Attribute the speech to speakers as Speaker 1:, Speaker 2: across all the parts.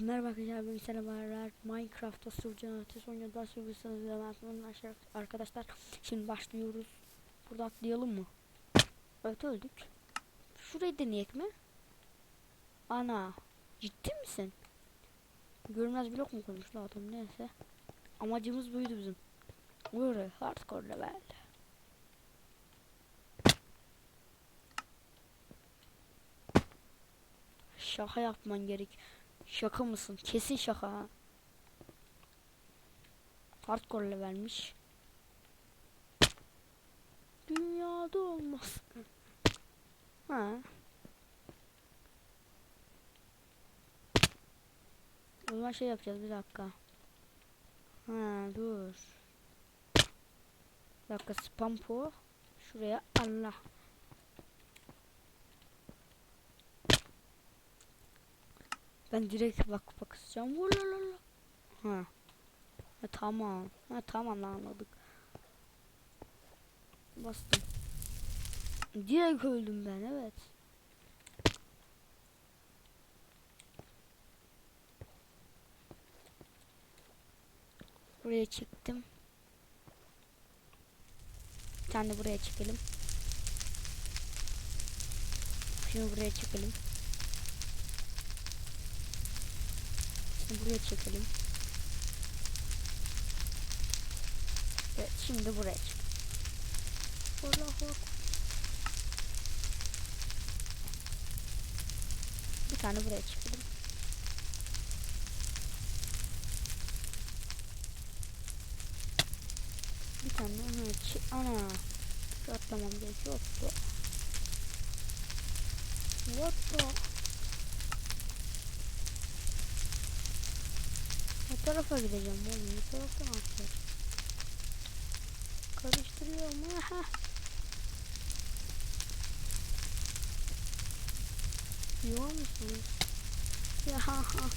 Speaker 1: Merhaba arkadaşlar ben selamlar Minecraft'ta sürücü ötesi oynuyorlar sürücüsünüz ve arkadaşlar şimdi başlıyoruz. Burada atlayalım mı? Evet öldük. Şurayı deneyek mi? Ana ciddi misin? Görmez blok mu koymuş la adam? Neyse. Amacımız buydu bizim. Böyle hardcore level. Şaka yapman gerek Şaka mısın? Kesin şaka ha. Hardcore levelmiş. Dünyada olmaz. ha. O zaman şey yapacağız bir dakika. Ha dur. Bir dakika spam po. Şuraya Allah. Ben direkt bak bakacağım. Vulalala. Ha. ha. Tamam. Ha tamam anladık. Bastım. Direkt öldüm ben evet. Buraya çıktım. Bir tane de buraya çekelim. Şunu buraya çekelim. Buraya çekelim. Evet şimdi buraya çık. Allah Allah. Bir tane buraya çekelim. Bir tane ona çek. Ana. Atlamam gerekiyor. What the? What the? Ne tarafa gideceğim oğlum? Ne taraftan atacağım? Karıştırıyorum. Aha. Yiyor musunuz? Ya ha ha.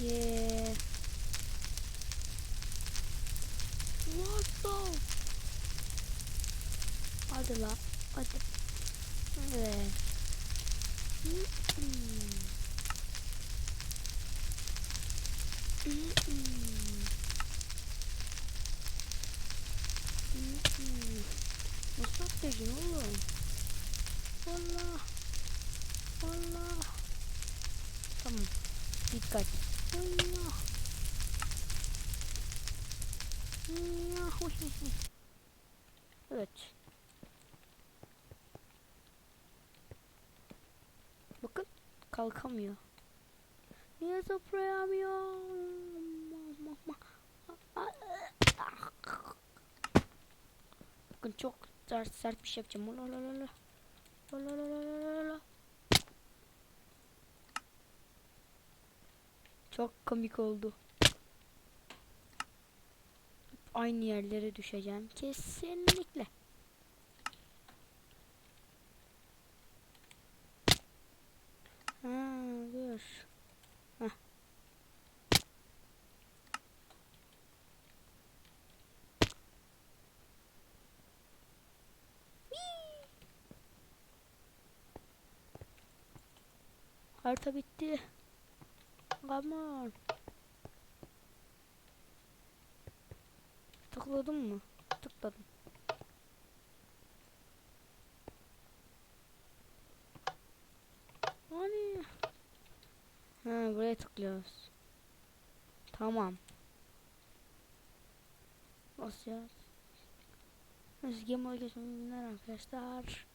Speaker 1: Yeah. What the? Hadi la. Hadi. Evet. Nasıl atlayacaksın oğlum? Allah. Allah. Tamam. Dikkat. Allah. Allah. Evet. Bakın kalkamıyor. Niye zıplayamıyor? Bakın çok sert, sert bir şey yapacağım. Olalala. Olalala. Çok komik oldu. Aynı yerlere düşeceğim. Kesinlikle. Ha, dur. Harita bitti. Come on. Tıkladım mı? Tıkladım. Hani? Ha buraya tıklıyoruz. Tamam. Basacağız. Neyse game moda geçmeler arkadaşlar.